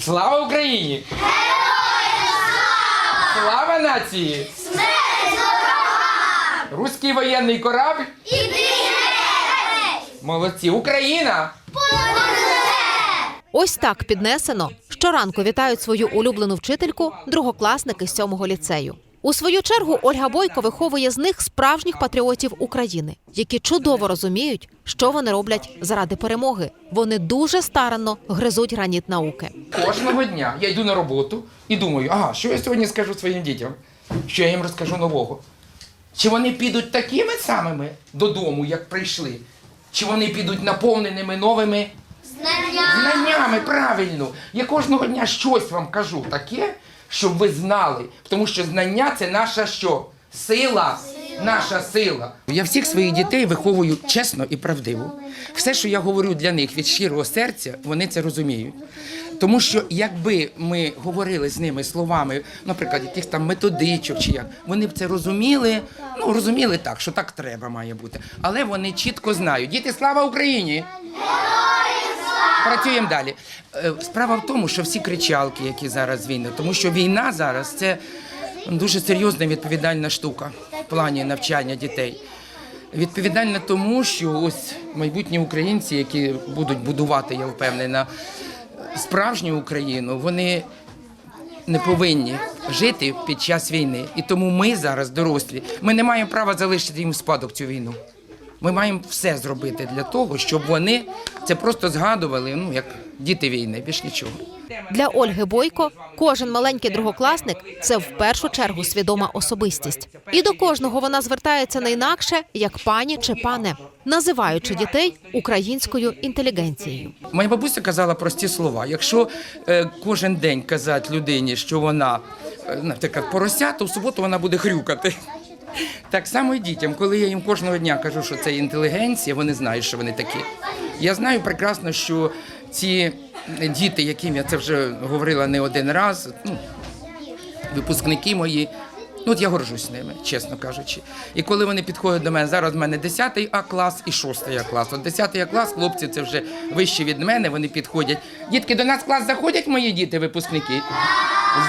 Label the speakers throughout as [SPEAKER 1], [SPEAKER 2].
[SPEAKER 1] Слава Україні! Слава нації! Руський воєнний корабль. Молодці! Україна!
[SPEAKER 2] Ось так піднесено. Щоранку вітають свою улюблену вчительку другокласники з сьомого ліцею. У свою чергу Ольга Бойко виховує з них справжніх патріотів України, які чудово розуміють, що вони роблять заради перемоги. Вони дуже старанно гризуть граніт науки.
[SPEAKER 1] Кожного дня я йду на роботу і думаю, ага, що я сьогодні скажу своїм дітям? Що я їм розкажу нового? Чи вони підуть такими самими додому, як прийшли? Чи вони підуть наповненими новими знаннями? Правильно. Я кожного дня щось вам кажу таке, щоб ви знали. Тому що знання це наша що? Сила. Наша сила. Я всіх своїх дітей виховую чесно і правдиво. Все, що я говорю для них від щирого серця, вони це розуміють. Тому що якби ми говорили з ними словами, наприклад, якихось там методичок чи як, вони б це розуміли, ну розуміли так, що так треба має бути. Але вони чітко знають. Діти, слава Україні! Працюємо далі. Е, Справа в тому, що всі кричалки, які зараз війни, тому що війна зараз це дуже серйозна відповідальна штука в плані навчання дітей. Відповідальна тому, що ось майбутні українці, які будуть будувати, я впевнена, справжню Україну, вони не повинні жити під час війни. І тому ми зараз, дорослі, ми не маємо права залишити їм спадок цю війну. Ми маємо все зробити для того, щоб вони це просто згадували, ну як діти війни, більш нічого.
[SPEAKER 2] Для Ольги Бойко кожен маленький другокласник це в першу чергу свідома особистість. І до кожного вона звертається не інакше, як пані чи пане, називаючи дітей українською інтелігенцією.
[SPEAKER 1] Моя бабуся казала прості слова. Якщо е, кожен день казати людині, що вона, е, наприклад, порося, то в суботу вона буде хрюкати. Так само і дітям, коли я їм кожного дня кажу, що це інтелігенція, вони знають, що вони такі. Я знаю прекрасно, що ці діти, яким я це вже говорила не один раз, ну, випускники мої. Ну, от я горжусь ними, чесно кажучи. І коли вони підходять до мене, зараз в мене 10 А клас і 6 А клас. От 10 А клас, хлопці, це вже вище від мене, вони підходять. Дітки, до нас клас заходять мої діти, випускники?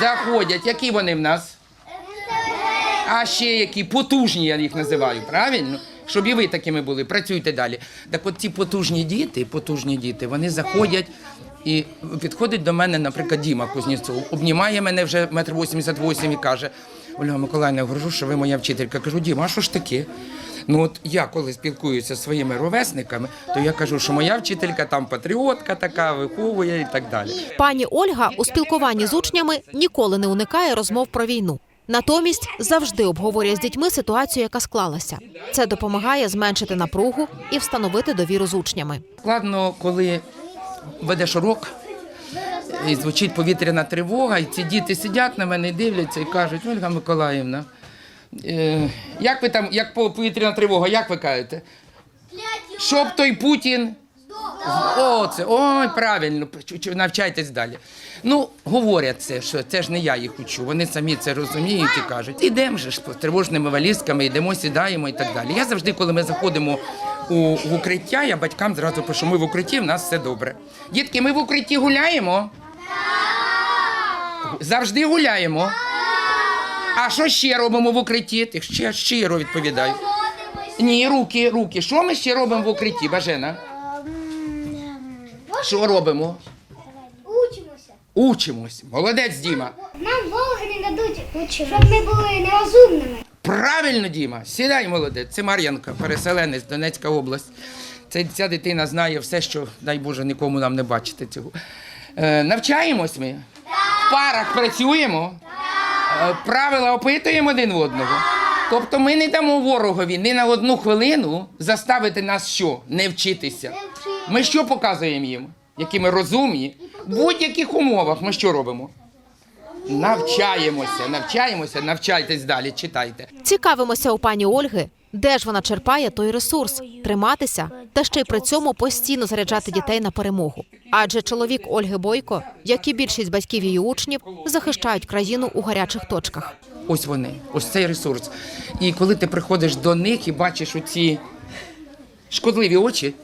[SPEAKER 1] Заходять. Які вони в нас? А ще які потужні, я їх називаю, правильно? Щоб і ви такими були, працюйте далі. Так от ці потужні діти, потужні діти, вони заходять і підходить до мене, наприклад, Діма Кузнєцов, обнімає мене вже метр вісімдесят вісім і каже: Ольга Миколаївна, я горжу, що ви моя вчителька. Кажу, Діма, а що ж таке? Ну от я коли спілкуюся зі своїми ровесниками, то я кажу, що моя вчителька там патріотка така, виховує і так далі.
[SPEAKER 2] Пані Ольга у спілкуванні з учнями ніколи не уникає розмов про війну. Натомість завжди обговорює з дітьми ситуацію, яка склалася. Це допомагає зменшити напругу і встановити довіру з учнями.
[SPEAKER 1] Складно, коли ведеш урок, і звучить повітряна тривога, і ці діти сидять на мене і дивляться і кажуть, Ольга Миколаївна, е, як ви там, як по- повітряна тривога, як ви кажете? Щоб той Путін. О, це, ой, правильно, навчайтесь далі. Ну, говорять це, що це ж не я їх учу. Вони самі це розуміють і кажуть, ідемо ж з тривожними валізками, йдемо, сідаємо і так далі. Я завжди, коли ми заходимо у в укриття, я батькам зразу пишу, ми в укритті, в нас все добре. Дітки, ми в укритті гуляємо? Завжди гуляємо. А що ще робимо в укритті? Ти ще щиро відповідаю. Ні, руки, руки. Що ми ще робимо в укритті, Бажена? Що робимо?
[SPEAKER 3] Учимося.
[SPEAKER 1] Учимось. Молодець, Діма.
[SPEAKER 3] Нам Бога не дадуть, щоб ми були нерозумними.
[SPEAKER 1] Правильно, Діма. Сідай, молодець. Це Мар'янка, переселенець, Донецька область. Це, ця дитина знає все, що, дай Боже, нікому нам не бачити цього. Е, навчаємось ми? В парах працюємо? Е, правила опитуємо один в одного. Тобто ми не дамо ворогові ні на одну хвилину заставити нас що? Не вчитися. Ми що показуємо їм? Які ми розумні? В будь-яких умовах ми що робимо? Навчаємося, навчаємося, навчайтесь далі, читайте.
[SPEAKER 2] Цікавимося у пані Ольги, де ж вона черпає той ресурс триматися та ще й при цьому постійно заряджати дітей на перемогу. Адже чоловік Ольги Бойко, як і більшість батьків її учнів, захищають країну у гарячих точках.
[SPEAKER 1] Ось вони, ось цей ресурс. І коли ти приходиш до них і бачиш оці шкодливі очі,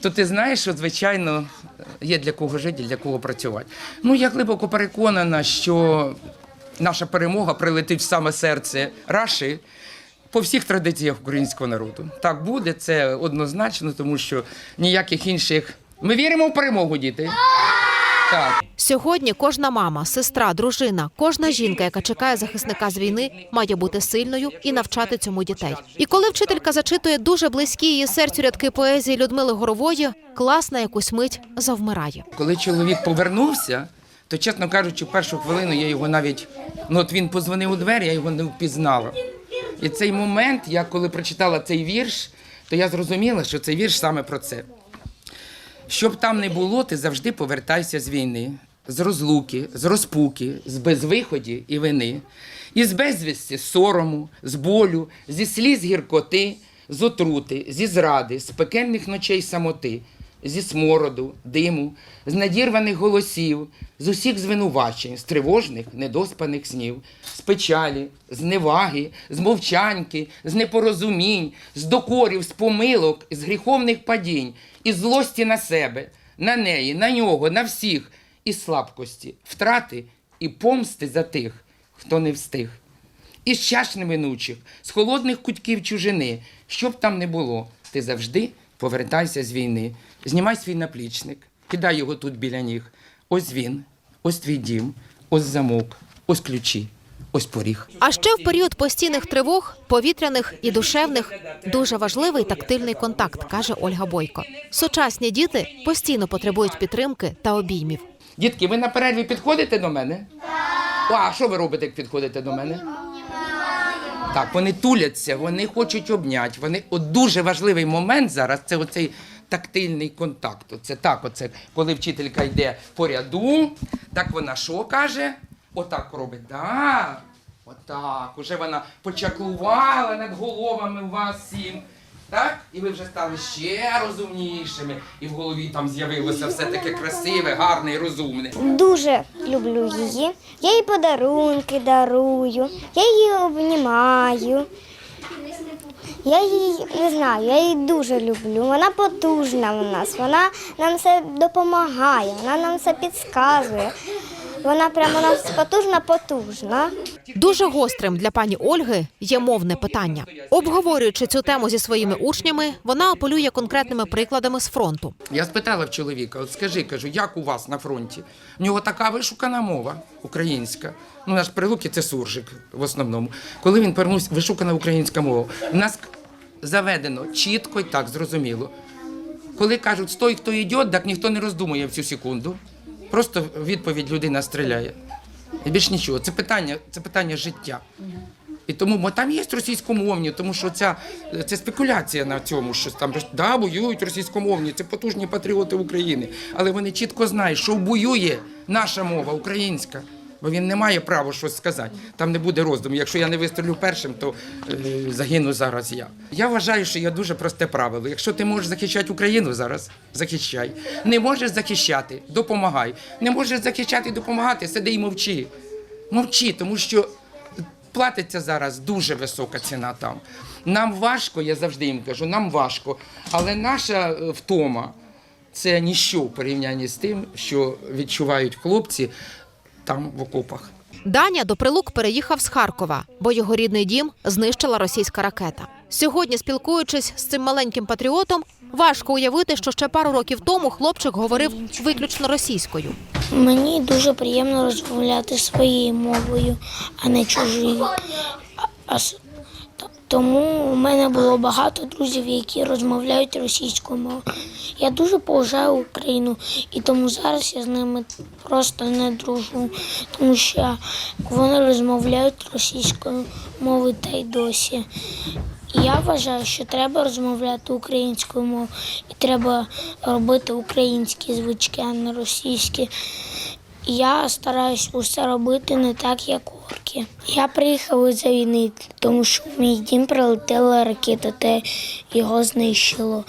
[SPEAKER 1] то ти знаєш, що звичайно є для кого жити, для кого працювати. Ну я глибоко переконана, що наша перемога прилетить в саме серце Раші по всіх традиціях українського народу. Так буде, це однозначно, тому що ніяких інших. Ми віримо в перемогу, діти. Так.
[SPEAKER 2] Сьогодні кожна мама, сестра, дружина, кожна жінка, яка чекає захисника з війни, має бути сильною і навчати цьому дітей. І коли вчителька зачитує дуже близькі її серцю рядки поезії Людмили Горової, клас на якусь мить завмирає.
[SPEAKER 1] Коли чоловік повернувся, то, чесно кажучи, в першу хвилину я його навіть. Ну, от він позвонив у двері, я його не впізнала. І цей момент, я коли прочитала цей вірш, то я зрозуміла, що цей вірш саме про це. Щоб там не було, ти завжди повертайся з війни, з розлуки, з розпуки, з безвиході і вини, із безвісті, сорому, з болю, зі сліз гіркоти, з отрути, зі зради, з пекельних ночей самоти, зі смороду, диму, з надірваних голосів, з усіх звинувачень, з тривожних, недоспаних снів, з печалі, з неваги, з мовчанки, з непорозумінь, з докорів, з помилок, з гріховних падінь, із злості на себе, на неї, на нього, на всіх, і слабкості, втрати і помсти за тих, хто не встиг. Із чаш неминучих, з холодних кутків чужини, що б там не було, ти завжди повертайся з війни. Знімай свій наплічник, кидай його тут біля ніг. Ось він, ось твій дім, ось замок, ось ключі, ось поріг.
[SPEAKER 2] А ще в період постійних тривог, повітряних і душевних, дуже важливий тактильний контакт, каже Ольга Бойко. Сучасні діти постійно потребують підтримки та обіймів.
[SPEAKER 1] Дітки, ви на перерві підходите до мене? Так. А що ви робите, як підходите до мене? Так, вони туляться, вони хочуть обняти. Вони от дуже важливий момент зараз це оцей тактильний контакт. Оце так, оце, коли вчителька йде по ряду, так вона що каже? Отак робить. Да. Отак. Уже вона почаклувала над головами вас всім. Так? І ви вже стали ще розумнішими. І в голові там з'явилося все таке красиве, гарне і розумне.
[SPEAKER 3] Дуже люблю її. Я їй подарунки дарую, я її обнімаю. Я її не знаю, я її дуже люблю. Вона потужна в нас, вона нам все допомагає, вона нам все підказує. Вона прямо у нас потужна, потужна.
[SPEAKER 2] Дуже гострим для пані Ольги є мовне питання. Обговорюючи цю тему зі своїми учнями, вона апелює конкретними прикладами з фронту.
[SPEAKER 1] Я спитала в чоловіка: от скажи, кажу, як у вас на фронті? В нього така вишукана мова українська. Ну, наш прилуки це суржик в основному. Коли він повернувся, вишукана українська мова. У нас заведено чітко і так зрозуміло. Коли кажуть, стой, хто йде, так ніхто не роздумує в цю секунду. Просто відповідь людина стріляє. І більш нічого. Це питання, це питання життя. І тому бо там є російськомовні, тому що ця це спекуляція на цьому, що там да, воюють російськомовні, це потужні патріоти України. Але вони чітко знають, що воює наша мова українська. Бо він не має права щось сказати. Там не буде роздуму. Якщо я не вистрілю першим, то е, загину зараз я. Я вважаю, що є дуже просте правило. Якщо ти можеш захищати Україну зараз, захищай. Не можеш захищати, допомагай. Не можеш захищати допомагати, сиди і мовчи. Мовчи, тому що платиться зараз дуже висока ціна там. Нам важко, я завжди їм кажу, нам важко. Але наша е, втома це ніщо в порівнянні з тим, що відчувають хлопці там в окопах.
[SPEAKER 2] Даня до прилук переїхав з Харкова, бо його рідний дім знищила російська ракета. Сьогодні, спілкуючись з цим маленьким патріотом, важко уявити, що ще пару років тому хлопчик говорив виключно російською.
[SPEAKER 4] Мені дуже приємно розмовляти своєю мовою, а не чужою. Тому у мене було багато друзів, які розмовляють російською мовою. Я дуже поважаю Україну, і тому зараз я з ними просто не дружу, тому що вони розмовляють російською мовою та й досі. Я вважаю, що треба розмовляти українською мовою і треба робити українські звички, а не російські. Я стараюсь усе робити не так, як орки. Я приїхав із-за війни, тому що в мій дім прилетіла ракета, та його знищило.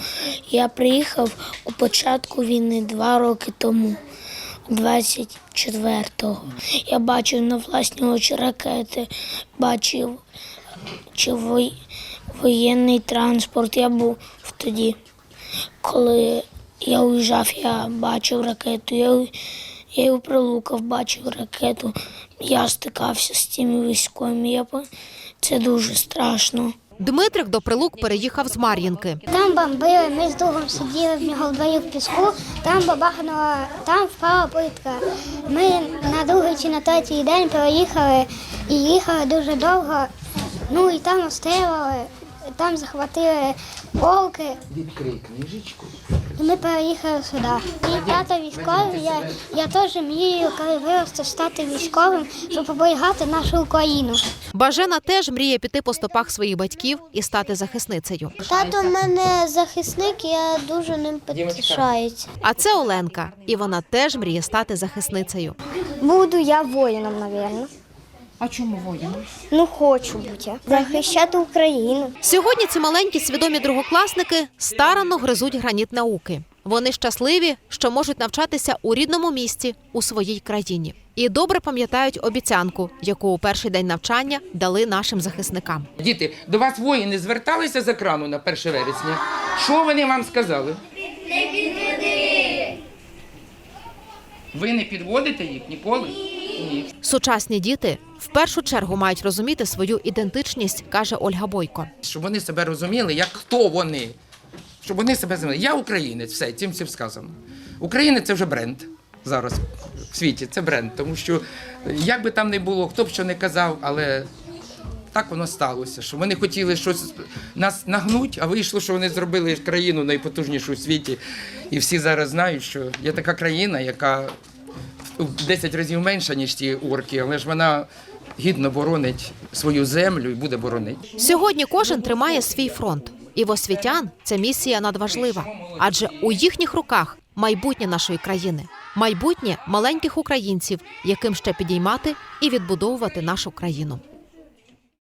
[SPEAKER 4] Я приїхав у початку війни два роки тому, 24-го. Я бачив на власні очі ракети, бачив чи воєнний транспорт. Я був тоді, коли я уїжджав, я бачив ракету, я, я і у бачив ракету, я стикався з цими військовими. Я, це дуже страшно.
[SPEAKER 2] Дмитрик до прилук переїхав з Мар'їнки.
[SPEAKER 3] Там бомбили, ми з другом сиділи в нього вдвоє в піску, там бабахнуло, там впала плитка. Ми на другий чи на третій день переїхали і їхали дуже довго. Ну і там обстрілювали, там захватили полки,
[SPEAKER 1] Відкрий книжечку.
[SPEAKER 3] І ми переїхали сюди. І тато військовий, я, я теж мрію, коли виросту, стати військовим, щоб оберігати нашу Україну.
[SPEAKER 2] Бажена теж мріє піти по стопах своїх батьків і стати захисницею.
[SPEAKER 3] Тато в мене захисник, я дуже ним пишаюся.
[SPEAKER 2] А це Оленка, і вона теж мріє стати захисницею.
[SPEAKER 3] Буду я воїном, мабуть.
[SPEAKER 2] А чому воїн?
[SPEAKER 3] Ну, хочу бути. Захищати Україну.
[SPEAKER 2] Сьогодні ці маленькі свідомі другокласники старанно гризуть граніт науки. Вони щасливі, що можуть навчатися у рідному місті у своїй країні, і добре пам'ятають обіцянку, яку у перший день навчання дали нашим захисникам.
[SPEAKER 1] Діти, до вас воїни зверталися з екрану на 1 вересня. Що вони вам сказали? Не підведи! Ви не підводите їх ніколи? Ні.
[SPEAKER 2] Сучасні діти в першу чергу мають розуміти свою ідентичність, каже Ольга Бойко.
[SPEAKER 1] Щоб вони себе розуміли, як хто вони. Щоб вони себе розуміли. Я українець, все, цим всім сказано. Українець це вже бренд зараз в світі. Це бренд. Тому що як би там не було, хто б що не казав, але так воно сталося. Що вони хотіли щось нас нагнуть, а вийшло, що вони зробили країну найпотужнішу у світі. І всі зараз знають, що є така країна, яка в 10 разів менша, ніж ті орки, але ж вона гідно боронить свою землю і буде боронити.
[SPEAKER 2] Сьогодні кожен тримає свій фронт, і в освітян ця місія надважлива, адже у їхніх руках майбутнє нашої країни, майбутнє маленьких українців, яким ще підіймати і відбудовувати нашу країну.